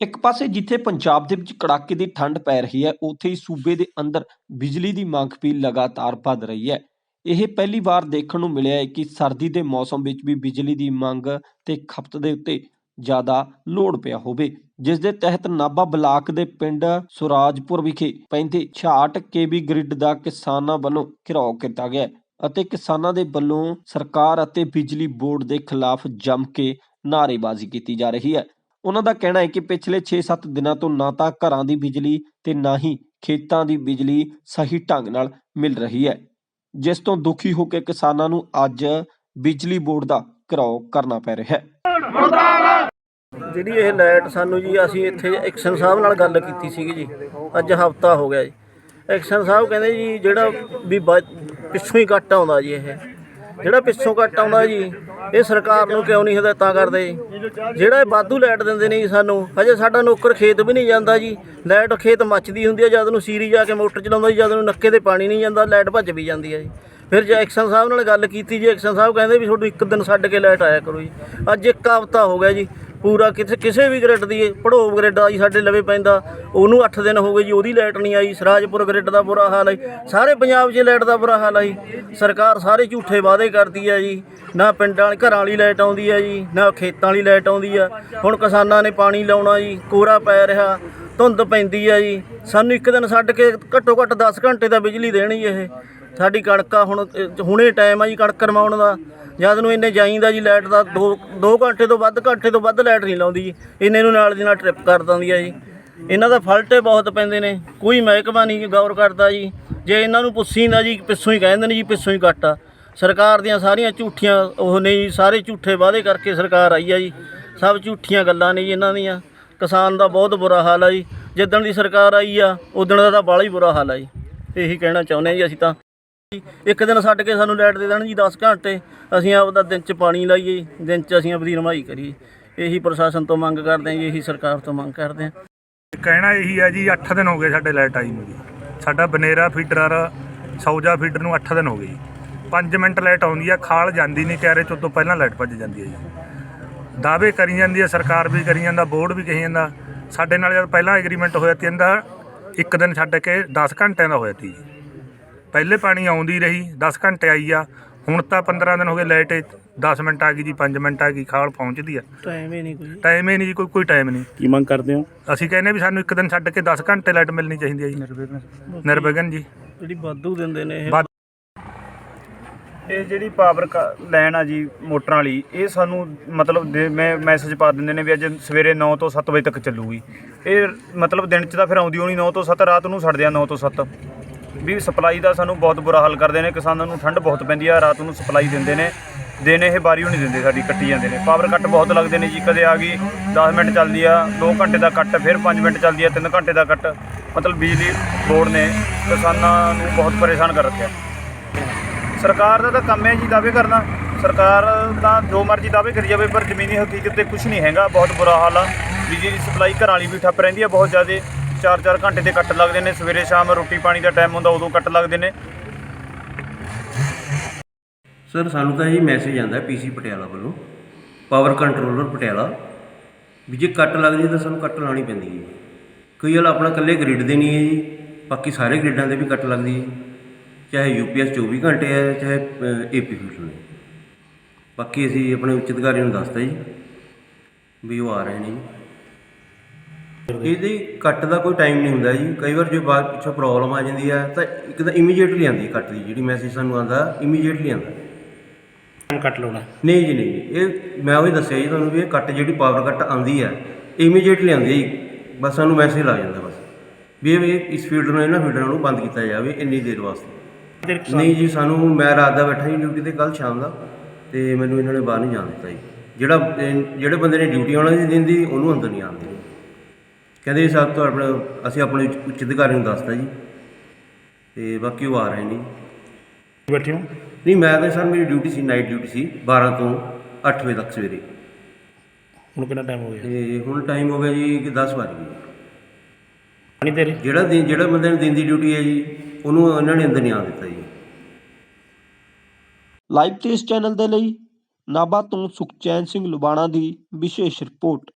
ਇੱਕ ਪਾਸੇ ਜਿੱਥੇ ਪੰਜਾਬ ਦੇ ਵਿੱਚ ਕੜਾਕੇ ਦੀ ਠੰਡ ਪੈ ਰਹੀ ਹੈ, ਉੱਥੇ ਹੀ ਸੂਬੇ ਦੇ ਅੰਦਰ ਬਿਜਲੀ ਦੀ ਮੰਗ ਵੀ ਲਗਾਤਾਰ ਵੱਧ ਰਹੀ ਹੈ। ਇਹ ਪਹਿਲੀ ਵਾਰ ਦੇਖਣ ਨੂੰ ਮਿਲਿਆ ਹੈ ਕਿ ਸਰਦੀ ਦੇ ਮੌਸਮ ਵਿੱਚ ਵੀ ਬਿਜਲੀ ਦੀ ਮੰਗ ਤੇ ਖਪਤ ਦੇ ਉੱਤੇ ਜ਼ਿਆਦਾ ਲੋੜ ਪਿਆ ਹੋਵੇ, ਜਿਸ ਦੇ ਤਹਿਤ ਨਾਭਾ ਬਲਾਕ ਦੇ ਪਿੰਡ ਸੁਰਾਜਪੁਰ ਵਿਖੇ ਪੈਂਦੇ 66 ਕੇਵੀ ਗ੍ਰਿਡ ਦਾ ਕਿਸਾਨਾਂ ਵੱਲੋਂ ਘਿਰਾਓ ਕੀਤਾ ਗਿਆ ਅਤੇ ਕਿਸਾਨਾਂ ਦੇ ਵੱਲੋਂ ਸਰਕਾਰ ਅਤੇ ਬਿਜਲੀ ਬੋਰਡ ਦੇ ਖਿਲਾਫ ਜੰਮ ਕੇ ਨਾਅਰੇਬਾਜ਼ੀ ਕੀਤੀ ਜਾ ਰਹੀ ਹੈ। ਉਹਨਾਂ ਦਾ ਕਹਿਣਾ ਹੈ ਕਿ ਪਿਛਲੇ 6-7 ਦਿਨਾਂ ਤੋਂ ਨਾ ਤਾਂ ਘਰਾਂ ਦੀ ਬਿਜਲੀ ਤੇ ਨਾ ਹੀ ਖੇਤਾਂ ਦੀ ਬਿਜਲੀ ਸਹੀ ਢੰਗ ਨਾਲ ਮਿਲ ਰਹੀ ਹੈ, ਜਿਸ ਤੋਂ ਦੁਖੀ ਹੋ ਕੇ ਕਿਸਾਨਾਂ ਨੂੰ ਅੱਜ ਬਿਜਲੀ ਬੋਰਡ ਦਾ ਘਿਰਾਓ ਕਰਨਾ ਪੈ ਰਿਹਾ ਹੈ। ਜਿਹੜੀ ਇਹ ਲਾਈਟ ਸਾਨੂੰ ਜੀ ਅਸੀਂ ਇੱਥੇ ਐਕਸ਼ਨ ਸਾਹਿਬ ਨਾਲ ਗੱਲ ਕੀਤੀ ਸੀਗੀ ਜੀ, ਅੱਜ ਹਫਤਾ ਹੋ ਗਿਆ ਜੀ। ਐਕਸ਼ਨ ਸਾਹਿਬ ਕਹਿੰਦੇ ਜੀ ਜਿਹੜਾ ਵੀ ਪਿੱਛੋਂ ਹੀ ਕੱਟ ਆਉਂਦਾ ਜੀ ਇਹ। ਜਿਹੜਾ ਪਿੱਛੋਂ ਕੱਟ ਆਉਂਦਾ ਜੀ, ਇਹ ਸਰਕਾਰ ਨੂੰ ਕਿਉਂ ਨਹੀਂ ਹਦਾਇਤਾਂ ਕਰਦੇ? ਜਿਹੜਾ ਇਹ ਵਾਧੂ ਲਾਈਟ ਦਿੰਦੇ ਨੇ ਜੀ ਸਾਨੂੰ, ਹਜੇ ਸਾਡਾ ਨੌਕਰ ਖੇਤ ਵੀ ਨਹੀਂ ਜਾਂਦਾ ਜੀ। ਲਾਈਟ ਖੇਤ ਮੱਚਦੀ ਹੁੰਦੀ ਹੈ ਜਦ ਨੂੰ ਸੀਰੀ ਜਾ ਕੇ ਮੋਟਰ ਚਲਾਉਂਦਾ ਜੀ, ਜਦ ਨੂੰ ਨੱਕੇ ਤੇ ਪਾਣੀ ਨਹੀਂ ਜਾਂਦਾ, ਲਾਈਟ ਭੱਜ ਵੀ ਜਾਂਦੀ ਹੈ ਜੀ। ਫਿਰ ਜੇ ਐਕਸ਼ਨ ਸਾਹਿਬ ਨਾਲ ਗੱਲ ਕੀਤੀ ਜੀ, ਐਕਸ਼ਨ ਸਾਹਿਬ ਕਹਿੰਦੇ ਵੀ ਤੁਹਾਨੂੰ ਇੱਕ ਦਿਨ ਛੱਡ ਕੇ ਲਾਈਟ ਆਇਆ ਕਰੋ ਜੀ। ਅੱਜ ਇੱਕ ਹਫ਼ਤਾ ਹੋ ਗਿਆ ਜੀ ਪੂਰਾ ਕਿਸੇ ਕਿਸੇ ਵੀ ਗ੍ਰਿਡ ਦੀ ਪੜੋਬ ਗ੍ਰਿਡ ਆ ਜੀ ਸਾਡੇ ਲਵੇ ਪੈਂਦਾ। ਉਹਨੂੰ 8 ਦਿਨ ਹੋ ਗਏ ਜੀ, ਉਹਦੀ ਲਾਈਟ ਨਹੀਂ ਆਈ। ਸਰਾਜਪੁਰ ਗ੍ਰਿਡ ਦਾ ਬੁਰਾ ਹਾਲ ਹੈ। ਸਾਰੇ ਪੰਜਾਬ 'ਚ ਲਾਈਟ ਦਾ ਬੁਰਾ ਹਾਲ ਹੈ ਜੀ। ਸਰਕਾਰ ਸਾਰੇ ਝੂਠੇ ਵਾਅਦੇ ਕਰਦੀ ਹੈ ਜੀ। ਨਾ ਪਿੰਡਾਂ ਵਾਲੀ, ਘਰਾਂ ਵਾਲੀ ਲਾਈਟ ਆਉਂਦੀ ਹੈ ਜੀ। ਨਾ ਖੇਤਾਂ ਵਾਲੀ ਲਾਈਟ ਆਉਂਦੀ ਆ ਹੁਣ ਕਿਸਾਨਾਂ ਨੇ ਪਾਣੀ ਲਾਉਣਾ ਜੀ ਕੋਰਾ ਪੈ ਰਿਹਾ, ਧੁੰਦ ਪੈਂਦੀ ਆ ਜੀ। ਸਾਨੂੰ ਇੱਕ ਦਿਨ ਛੱਡ ਕੇ ਘੱਟੋ ਘੱਟ 10 ਘੰਟੇ ਦਾ ਬਿਜਲੀ ਦੇਣੀ ਇਹ। ਸਾਡੀ ਕਣਕਾਂ ਹੁਣ ਅ, ਹੁਣੇ ਟਾਈਮ ਆ ਜੀ ਕਣਕ ਰਮਾਉਣ ਦਾ। ਜਦ ਨੂੰ ਇੰਨੇ ਜਾਈਂਦਾ ਜੀ ਲਾਈਟ ਦਾ 2 2 ਘੰਟੇ ਤੋਂ ਵੱਧ ਘੰਟੇ ਤੋਂ ਵੱਧ ਲਾਈਟ ਨਹੀਂ ਲਾਉਂਦੀ ਜੀ। ਇਹਨੇ ਨੂੰ ਨਾਲ ਦੀ ਨਾਲ ਟ੍ਰਿਪ ਕਰ ਦਿੰਦੀ ਆ ਜੀ। ਇਹਨਾਂ ਦਾ ਫਲਟੇ ਬਹੁਤ ਪੈਂਦੇ ਨੇ। ਕੋਈ ਮਹਿਕਮਾ ਨਹੀਂ ਗੌਰ ਕਰਦਾ ਜੀ। ਜੇ ਇਹਨਾਂ ਨੂੰ ਪੁੱਛੀਂਦਾ ਜੀ ਪਿੱਛੋਂ ਹੀ ਕਹਿੰਦੇ ਨੇ ਜੀ ਪਿੱਛੋਂ ਹੀ ਕੱਟ ਆ। ਸਰਕਾਰ ਦੀਆਂ ਸਾਰੀਆਂ ਝੂਠੀਆਂ ਉਹ ਨੇ ਜੀ ਸਾਰੇ ਝੂਠੇ ਵਾਅਦੇ ਕਰਕੇ ਸਰਕਾਰ ਆਈ ਆ ਜੀ। ਸਭ ਝੂਠੀਆਂ ਗੱਲਾਂ ਨੇ ਜੀ ਇਹਨਾਂ ਦੀਆਂ। ਕਿਸਾਨ ਦਾ ਬਹੁਤ ਬੁਰਾ ਹਾਲ ਆ ਜੀ। ਜਿੱਦਣ ਦੀ ਸਰਕਾਰ ਆਈ ਆ ਉਦਣ ਦਾ ਤਾਂ ਬਾਹਲਾ ਹੀ ਬੁਰਾ ਹਾਲ ਆ ਜੀ। ਇਹੀ ਕਹਿਣਾ ਚਾਹੁੰਦੇ ਹਾਂ ਜੀ ਅਸੀਂ ਤਾਂ। ਇੱਕ ਦਿਨ ਛੱਡ ਕੇ ਸਾਨੂੰ ਲਾਈਟ ਦੇ ਦੇਣ ਜੀ 10 ਘੰਟੇ, ਅਸੀਂ ਆਪਦਾ ਦਿਨ ਚ ਪਾਣੀ ਲਾਈਏ, ਦਿਨ ਚ ਅਸੀਂ ਆਪਦੀ ਰਮਾਈ ਕਰੀਏ। ਇਹੀ ਪ੍ਰਸ਼ਾਸਨ ਤੋਂ ਮੰਗ ਕਰਦੇ ਹਾਂ ਜੀ, ਇਹੀ ਸਰਕਾਰ ਤੋਂ ਮੰਗ ਕਰਦੇ ਹਾਂ। ਕਹਿਣਾ ਇਹੀ ਹੈ ਜੀ 8 ਦਿਨ ਹੋ ਗਏ ਸਾਡੇ ਲਾਈਟ ਆਈ ਨੂੰ ਜੀ। ਸਾਡਾ ਬਨੇਰਾ ਫੀਡਰ ਸੌਜਾ ਫੀਡਰ ਨੂੰ 8 ਦਿਨ ਹੋ ਗਏ ਜੀ। 5 ਮਿੰਟ ਲਾਈਟ ਆਉਂਦੀ ਆ, ਖਾਲ ਜਾਂਦੀ ਨਹੀਂ, ਕਹਿ ਰਹੇ ਚੋਂ ਤੋਂ ਪਹਿਲਾਂ ਲਾਈਟ ਭੱਜ ਜਾਂਦੀ ਹੈ ਜੀ। ਦਾਅਵੇ ਕਰੀ ਜਾਂਦੀ ਹੈ ਸਰਕਾਰ ਵੀ ਕਰੀ ਜਾਂਦਾ, ਬੋਰਡ ਵੀ ਕਹੀ ਜਾਂਦਾ। ਸਾਡੇ ਨਾਲ ਜਦ ਪਹਿਲਾਂ ਐਗਰੀਮੈਂਟ ਹੋਇਆ ਤੀ ਦਾ ਇੱਕ ਦਿਨ ਛੱਡ ਕੇ 10 ਘੰਟਿਆਂ ਦਾ ਹੋਇਆ ਤੀ ਜੀ। ਪਹਿਲੇ ਪਾਣੀ ਆਉਂਦੀ ਰਹੀ 10 ਘੰਟੇ ਆਈ ਆ। ਹੁਣ ਤਾਂ 15 ਦਿਨ ਹੋ ਗਏ ਲਾਈਟ 10 ਮਿੰਟ ਆ ਗਈ ਜੀ 5 ਮਿੰਟ ਆ ਗਈ ਖਾਲ ਪਹੁੰਚਦੀ ਆ। ਟਾਈਮ ਹੀ ਨਹੀਂ ਕੋਈ। ਟਾਈਮ ਹੀ ਨਹੀਂ ਜੀ ਕੋਈ ਕੋਈ ਟਾਈਮ ਨਹੀਂ। ਕੀ ਮੰਗ ਕਰਦੇ ਹੋ? ਅਸੀਂ ਕਹਿੰਦੇ ਵੀ ਸਾਨੂੰ ਇੱਕ ਦਿਨ ਛੱਡ ਕੇ 10 ਘੰਟੇ ਲਾਈਟ ਮਿਲਣੀ ਚਾਹੀਦੀ ਹੈ ਜੀ। ਨਿਰਵਿਘਨ। ਜੀ। ਜਿਹੜੀ ਵਾਧੂ ਦਿੰਦੇ ਨੇ ਇਹ। ਇਹ ਜਿਹੜੀ ਪਾਵਰ ਲਾਈਨ ਆ ਜੀ ਮੋਟਰਾਂ ਵਾਲੀ ਇਹ ਸਾਨੂੰ ਮਤਲਬ ਮੈਂ ਮੈਸੇਜ ਪਾ ਦਿੰਦੇ ਨੇ ਵੀ ਅੱਜ ਸਵੇਰੇ 9 ਤੋਂ 7 ਵਜੇ ਤੱਕ ਚੱਲੂਗੀ। ਇਹ ਮਤਲਬ ਦਿਨ 'ਚ ਤਾਂ ਫਿਰ ਆਉਂਦੀ ਹੋਣੀ 9 ਤੋਂ 7 ਰਾਤ ਨੂੰ ਛੱਡਦੇ ਆ 9 ਤੋਂ 7 ਵੀ ਸਪਲਾਈ ਦਾ ਸਾਨੂੰ ਬਹੁਤ ਬੁਰਾ ਹਾਲ ਕਰਦੇ ਨੇ। ਕਿਸਾਨਾਂ ਨੂੰ ਠੰਡ ਬਹੁਤ ਪੈਂਦੀ ਆ, ਰਾਤ ਨੂੰ ਸਪਲਾਈ ਦਿੰਦੇ ਨੇ। ਦਿਨ ਇਹ ਬਾਰੀ ਨਹੀਂ ਦਿੰਦੇ ਸਾਡੀ, ਕੱਟੀ ਜਾਂਦੇ ਨੇ। ਪਾਵਰ ਕੱਟ ਬਹੁਤ ਲੱਗਦੇ ਨੇ ਜੀ, ਕਦੇ ਆ ਗਈ 10 ਮਿੰਟ ਚੱਲਦੀ ਆ 2 ਘੰਟੇ ਦਾ ਕੱਟ, ਫਿਰ 5 ਮਿੰਟ ਚੱਲਦੀ ਆ 3 ਘੰਟੇ ਦਾ ਕੱਟ। ਮਤਲਬ ਬਿਜਲੀ ਬੋਰਡ ਨੇ ਕਿਸਾਨਾਂ ਨੂੰ ਬਹੁਤ ਪਰੇਸ਼ਾਨ ਕਰ ਰੱਖਿਆ। ਸਰਕਾਰ ਦਾ ਤਾਂ ਕੰਮ ਹੈ ਜੀ, ਦਾਅਵੇ ਕਰਨਾ। ਸਰਕਾਰ ਤਾਂ ਜੋ ਮਰਜ਼ੀ ਦਾਅਵੇ ਕਰੀ ਜਾਵੇ, ਪਰ ਜ਼ਮੀਨੀ ਹਕੀਕਤ ਤੇ ਕੁਝ ਨਹੀਂ ਹੈਗਾ। ਬਹੁਤ ਬੁਰਾ ਹਾਲ ਆ। ਬਿਜਲੀ ਦੀ ਸਪਲਾਈ ਘਰਾਂ ਵਾਲੀ ਵੀ ਠੱਪ ਰਹਿੰਦੀ ਆ ਬਹੁਤ ਜ਼ਿਆਦਾ। 4-4 ਘੰਟੇ ਦੇ ਕੱਟ ਲੱਗਦੇ ਨੇ। ਸਵੇਰੇ ਸ਼ਾਮ ਰੋਟੀ ਪਾਣੀ ਦਾ ਟਾਈਮ ਹੁੰਦਾ, ਉਦੋਂ ਕੱਟ ਲੱਗਦੇ ਨੇ। ਸਰ ਸਾਨੂੰ ਤਾਂ ਇਹ ਮੈਸੇਜ ਆਂਦਾ ਪੀਸੀ ਪਟਿਆਲਾ ਵੱਲੋਂ। Power controller Patiala. ਵੀ ਜੇ ਕੱਟ ਲੱਗਦੀ ਤਾਂ ਸਾਨੂੰ ਕੱਟ ਲਾਉਣੀ ਪੈਂਦੀ ਹੈ ਕਈ ਵਾਰ ਆਪਣਾ ਇਕੱਲੇ ਗ੍ਰਿਡ ਦੇ ਨਹੀਂ ਹੈ ਜੀ। ਬਾਕੀ ਸਾਰੇ ਗ੍ਰਿਡਾਂ ਦੇ ਵੀ ਕੱਟ ਲੱਗਦੀ ਹੈ ਚਾਹੇ ਯੂਪੀਐਸ 24 ਘੰਟੇ ਹੈ, ਚਾਹੇ ਏਪੀ ਫਿਲਟਰ ਨੇ ਬਾਕੀ ਅਸੀਂ ਆਪਣੇ ਉੱਚ ਅਧਿਕਾਰੀ ਨੂੰ ਦੱਸਤਾ ਜੀ, ਵੀ ਉਹ ਆ ਰਹੇ ਨੇ ਜੀ। ਇਹਦੇ ਕੱਟ ਦਾ ਕੋਈ ਟਾਈਮ ਨਹੀਂ ਹੁੰਦਾ ਜੀ। ਕਈ ਵਾਰ ਜੇ ਬਾਅਦ ਪਿੱਛੋਂ ਪ੍ਰੋਬਲਮ ਆ ਜਾਂਦੀ ਹੈ ਤਾਂ ਇੱਕ ਤਾਂ ਇਮੀਡੀਏਟਲੀ ਆਉਂਦੀ ਹੈ ਕੱਟ ਦੀ ਜਿਹੜੀ ਮੈਸੇਜ ਸਾਨੂੰ ਆਉਂਦਾ ਇਮੀਡੀਏਟਲੀ ਆਉਂਦਾ। ਕੱਟ ਲਾਉਣਾ। ਨਹੀਂ ਜੀ ਨਹੀਂ ਇਹ ਮੈਂ ਉਹੀ ਦੱਸਿਆ ਜੀ ਤੁਹਾਨੂੰ ਵੀ ਇਹ ਕੱਟ ਜਿਹੜੀ ਪਾਵਰ ਕੱਟ ਆਉਂਦੀ ਹੈ ਇਮੀਡੀਏਟਲੀ ਆਉਂਦੀ ਹੈ ਬਸ ਸਾਨੂੰ ਮੈਸੇਜ ਲੱਗ ਜਾਂਦਾ ਬਸ। ਵੀ ਇਹ ਇਸ ਫੀਲਡ ਨੂੰ ਇਹਨਾਂ ਫੀਲਡਰਾਂ ਨੂੰ ਬੰਦ ਕੀਤਾ ਜਾਵੇ ਇੰਨੀ ਦੇਰ ਵਾਸਤੇ। ਨਹੀਂ ਜੀ ਸਾਨੂੰ ਮੈਂ ਰਾਤ ਦਾ ਬੈਠਾ ਜੀ ਡਿਊਟੀ ਤੇ ਕੱਲ ਸ਼ਾਮ ਦਾ ਤੇ ਮੈਨੂੰ ਇਹਨਾਂ ਨੇ ਬਾਹਰ ਨਹੀਂ ਜਾਣ ਦਿੱਤਾ ਜੀ। ਜਿਹੜਾ ਜਿਹੜੇ ਬੰਦੇ ਨੇ ਡਿਊਟੀ ਆਉਣਾ ਸੀ ਦਿਨ ਦੀ ਉਹਨੂੰ ਅੰਦਰ ਨਹੀਂ ਆਉਣ ਦੇਣੀ। ਕਹਿੰਦੇ ਸਭ ਤੋਂ ਆਪਣਾ ਅਸੀਂ ਆਪਣੇ ਉੱਚ- ਅਧਿਕਾਰੀ ਨੂੰ ਦੱਸਤਾ ਜੀ। ਤੇ ਬਾਕੀ ਉਹ ਆ ਰਹੇ ਨੇ। ਜੀ ਬੈਠੇ ਹੋ? ਨਹੀਂ ਮੈਂ ਤਾਂ ਸਰ ਮੇਰੀ ਡਿਊਟੀ ਸੀ ਨਾਈਟ ਡਿਊਟੀ ਸੀ 12 ਤੋਂ 8 ਵਜੇ ਤੱਕ ਸਵੇਰੇ। ਹੁਣ ਕਿੰਨਾ ਟਾਈਮ ਹੋ ਗਿਆ? ਤੇ ਹੁਣ ਟਾਈਮ ਹੋ ਗਿਆ ਜੀ ਕਿ 10 ਵੱਜ ਗਏ। ਪਾਣੀ ਤੇਰੇ? ਜਿਹੜਾ ਦਿਨ ਜਿਹੜਾ ਬੰਦੇ ਨੇ ਦਿਨ ਦੀ ਡਿਊਟੀ ਹੈ ਜੀ ਉਹਨੂੰ ਇਹਨਾਂ ਨੇ ਅੰਦਰ ਨਹੀਂ ਆਉਣ ਦਿੱਤਾ ਜੀ। ਲਾਈਵ ਤੇ ਇਸ ਚੈਨਲ ਦੇ ਲਈ ਨਾਭਾ ਤੋਂ ਸੁਖਚੈਨ ਸਿੰਘ ਲੁਬਾਣਾ ਦੀ ਵਿਸ਼ੇਸ਼ ਰਿਪੋਰਟ।